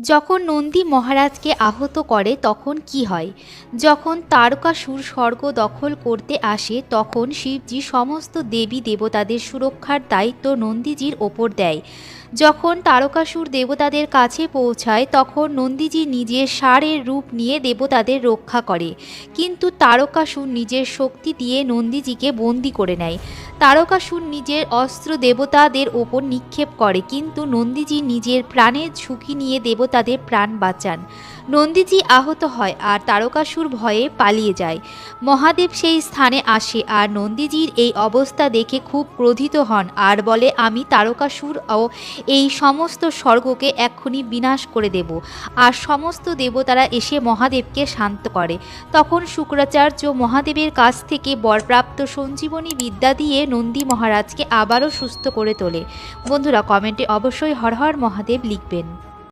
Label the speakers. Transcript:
Speaker 1: যখন নন্দী মহারাজকে আহত করে তখন কি হয়? যখন তারকাসুর স্বর্গ দখল করতে আসে, তখন শিবজি সমস্ত দেবী দেবতাদের সুরক্ষার দায়িত্ব নন্দীজির ওপর দেয়। যখন তারকাসুর দেবতাদের কাছে পৌঁছায়, তখন নন্দীজি নিজের সারের রূপ নিয়ে দেবতাদের রক্ষা করে। কিন্তু তারকাসুর নিজের শক্তি দিয়ে নন্দীজিকে বন্দি করে নেয়। তারকাসুর নিজের অস্ত্র দেবতাদের ওপর নিক্ষেপ করে, কিন্তু নন্দীজি নিজের প্রাণের ঝুঁকি নিয়ে দেবতাদের প্রাণ বাঁচান। নন্দীজি আহত হয় আর তারকাসুর ভয়ে পালিয়ে যায়। মহাদেব সেই স্থানে আসে আর নন্দীজির এই অবস্থা দেখে খুব ক্রোধিত হন আর বলে, আমি তারকাসুর ও এই সমস্ত স্বর্গকে এক্ষুনি বিনাশ করে দেব। আর সমস্ত দেবতারা এসে মহাদেবকে শান্ত করে। তখন শুক্রাচার্য মহাদেবের কাছ থেকে বরপ্রাপ্ত সঞ্জীবনী বিদ্যা দিয়ে নন্দী মহারাজকে আবারও সুস্থ করে তোলে। বন্ধুরা, কমেন্টে অবশ্যই হর হর মহাদেব লিখবেন।